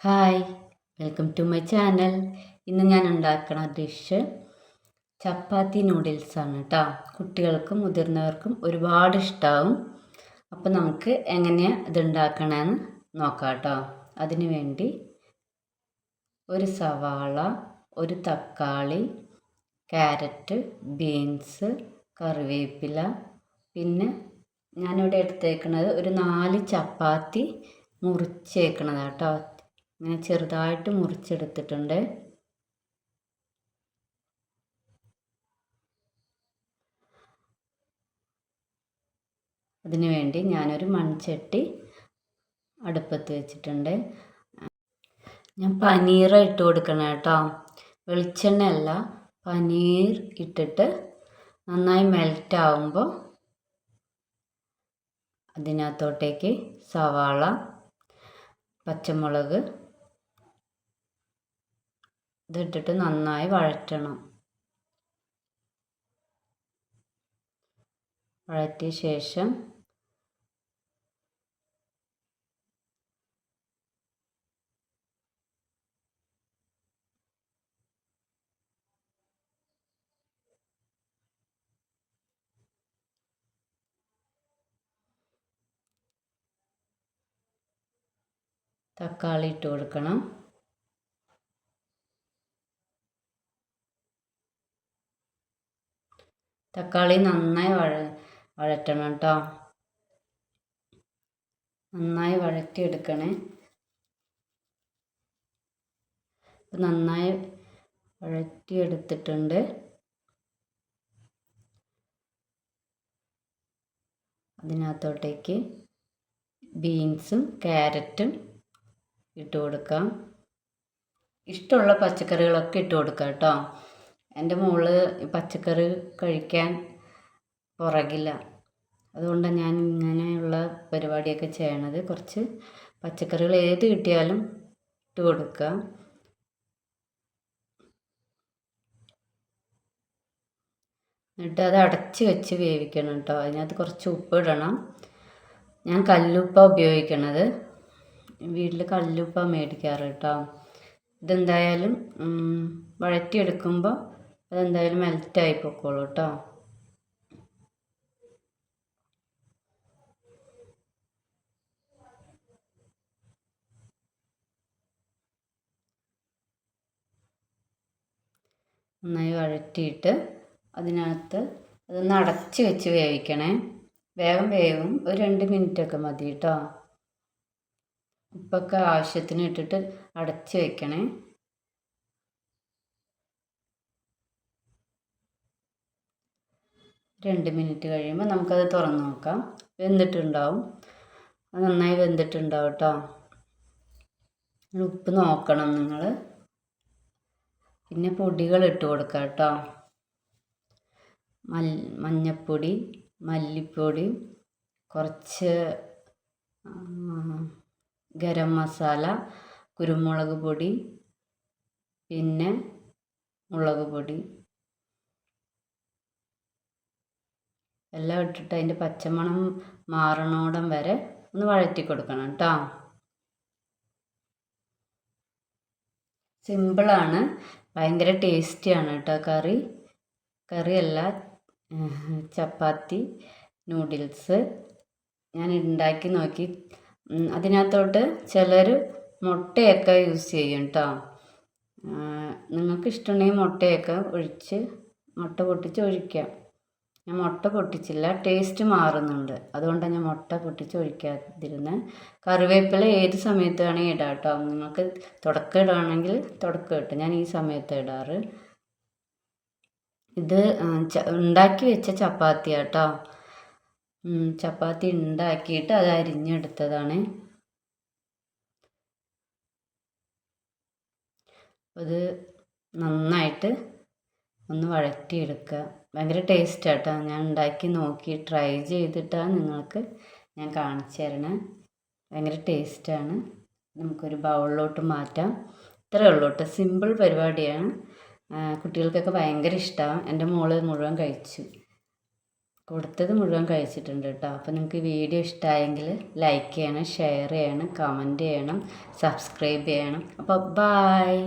Hi welcome to my channel ഇന്ന് ഞാൻ ഉണ്ടാക്കുന്ന ഡിഷ് ചപ്പാത്തി നൂഡിൽസ് ആണ് കേട്ടോ കുട്ടികൾക്കും മുതിർന്നവർക്കും ഒരുപാട് ഇഷ്ടമാവും അപ്പോൾ നമുക്ക് എങ്ങനെയാണ് ഇത് ഉണ്ടാക്കണമെന്ന് നോക്കാം കേട്ടോ അതിന് വേണ്ടി ഒരു സവാള ഒരു തക്കാളി ക്യാരറ്റ് ബീൻസ് കറിവേപ്പില പിന്നെ ഞാനിവിടെ എടുത്തേക്കുന്നത് ഒരു നാല് ചപ്പാത്തി മുറിച്ചേക്കണതാണ് കേട്ടോ ഇങ്ങനെ ചെറുതായിട്ട് മുറിച്ചെടുത്തിട്ടുണ്ട്. അതിനുവേണ്ടി ഞാനൊരു മൺചട്ടി അടുപ്പത്ത് വെച്ചിട്ടുണ്ട്. ഞാൻ പനീർ ഇട്ട് കൊടുക്കണം കേട്ടോ. വെളിച്ചെണ്ണയല്ല പനീർ ഇട്ടിട്ട് നന്നായി മെൽറ്റ് ആവുമ്പോൾ അതിനകത്തോട്ടേക്ക് സവാള പച്ചമുളക് ഇതിട്ടിട്ട് നന്നായി വഴറ്റണം. വഴറ്റിയ ശേഷം തക്കാളി ഇട്ട് കൊടുക്കണം. തക്കാളി നന്നായി വഴ വഴറ്റണം കേട്ടോ. നന്നായി വഴറ്റിയെടുക്കണേ. നന്നായി വഴറ്റിയെടുത്തിട്ടുണ്ട്. അതിനകത്തോട്ടേക്ക് ബീൻസും ക്യാരറ്റും ഇട്ട് കൊടുക്കാം. ഇഷ്ടമുള്ള പച്ചക്കറികളൊക്കെ ഇട്ട് കൊടുക്കാം കേട്ടോ. എന്റെ മോൾ പച്ചക്കറി കഴിക്കാൻ പുറകില്ല അതുകൊണ്ടാണ് ഞാൻ ഇങ്ങനെയുള്ള പരിപാടിയൊക്കെ ചെയ്യണത്. കുറച്ച് പച്ചക്കറികൾ ഏത് കിട്ടിയാലും ഇട്ട് കൊടുക്കുക. എന്നിട്ട് അത് അടച്ച് വെച്ച് വേവിക്കണം കേട്ടോ. അതിനകത്ത് കുറച്ച് ഉപ്പ് ഇടണം. ഞാൻ കല്ലുപ്പ ഉപയോഗിക്കണത്. വീട്ടിൽ കല്ലുപ്പ മേടിക്കാറ് കേട്ടോ. ഇതെന്തായാലും വഴറ്റിയെടുക്കുമ്പോൾ അതെന്തായാലും മെൽറ്റായി പൊക്കോളൂ കേട്ടോ നന്നായി വഴറ്റിയിട്ട് അതിനകത്ത് അതൊന്ന് അടച്ച് വെച്ച് വേവിക്കണേ. വേഗം വേവും. ഒരു രണ്ട് മിനിറ്റൊക്കെ മതി കേട്ടോ ഉപ്പൊക്കെ ആവശ്യത്തിന് ഇട്ടിട്ട് അടച്ച് വെക്കണേ. രണ്ട് മിനിറ്റ് കഴിയുമ്പോൾ നമുക്കത് തുറന്ന് നോക്കാം. വെന്തിട്ടുണ്ടാവും. അത് നന്നായി വെന്തിട്ടുണ്ടാവും കേട്ടോ. ഉപ്പ് നോക്കണം നിങ്ങൾ പിന്നെ പൊടികൾ ഇട്ട് കൊടുക്കാം കേട്ടോ. മഞ്ഞപ്പൊടി മല്ലിപ്പൊടി കുറച്ച് ഗരം മസാല കുരുമുളക് പൊടി പിന്നെ മുളക് പൊടി. എല്ലാം ഇട്ടിട്ട് അതിന്റെ പച്ചമണം മാറണോടം വരെ ഒന്ന് വഴറ്റി കൊടുക്കണം കേട്ടോ. സിമ്പിളാണ് ഭയങ്കര ടേസ്റ്റിയാണ് കേട്ടോ കറി. കറിയല്ല ചപ്പാത്തി നൂഡിൽസ് ഞാൻ ഉണ്ടാക്കി നോക്കി. അതിനകത്തോട്ട് ചിലർ മുട്ടയൊക്കെ യൂസ് ചെയ്യും കേട്ടോ. നിങ്ങൾക്ക് ഇഷ്ടമുണ്ടെങ്കിൽ മുട്ടയൊക്കെ ഒഴിച്ച് മുട്ട പൊട്ടിച്ച് ഒഴിക്കാം. ഞാൻ മുട്ട പൊട്ടിച്ചില്ല. ടേസ്റ്റ് മാറുന്നുണ്ട്. അതുകൊണ്ടാണ് ഞാൻ മുട്ട പൊട്ടിച്ച് ഒഴിക്കാതിരുന്നത് കറിവേപ്പില ഏത് സമയത്ത് വേണമെങ്കിൽ ഇടാം കേട്ടോ നിങ്ങൾക്ക് തുടക്കം ഇടുകയാണെങ്കിൽ തുടക്കം ഇട്ട് ഞാൻ ഈ സമയത്ത് ഇടാറ്. ഇത് ഉണ്ടാക്കി വെച്ച ചപ്പാത്തി കേട്ടോ ചപ്പാത്തി ഉണ്ടാക്കിയിട്ട് അത് അരിഞ്ഞെടുത്തതാണ്. അത് നന്നായിട്ട് ഒന്ന് വഴറ്റിയെടുക്കുക ഭയങ്കര ടേസ്റ്റ് കേട്ടോ ഞാൻ ഉണ്ടാക്കി നോക്കി ട്രൈ ചെയ്തിട്ടാണ് നിങ്ങൾക്ക് ഞാൻ കാണിച്ചു തരണേ. ഭയങ്കര ടേസ്റ്റാണ് നമുക്കൊരു ബൗളിലോട്ട് മാറ്റാം. ഇത്രയേ ഉള്ളൂ കേട്ടോ സിമ്പിൾ പരിപാടിയാണ്. കുട്ടികൾക്കൊക്കെ ഭയങ്കര ഇഷ്ടമാണ് എന്റെ മോൾ മുഴുവൻ കഴിച്ചു. കൊടുത്തത് മുഴുവൻ കഴിച്ചിട്ടുണ്ട് കേട്ടോ അപ്പോൾ നിങ്ങൾക്ക് വീഡിയോ ഇഷ്ടമായെങ്കിൽ ലൈക്ക് ചെയ്യണം ഷെയർ ചെയ്യണം കമന്റ് ചെയ്യണം സബ്സ്ക്രൈബ് ചെയ്യണം. അപ്പോൾ ബായ്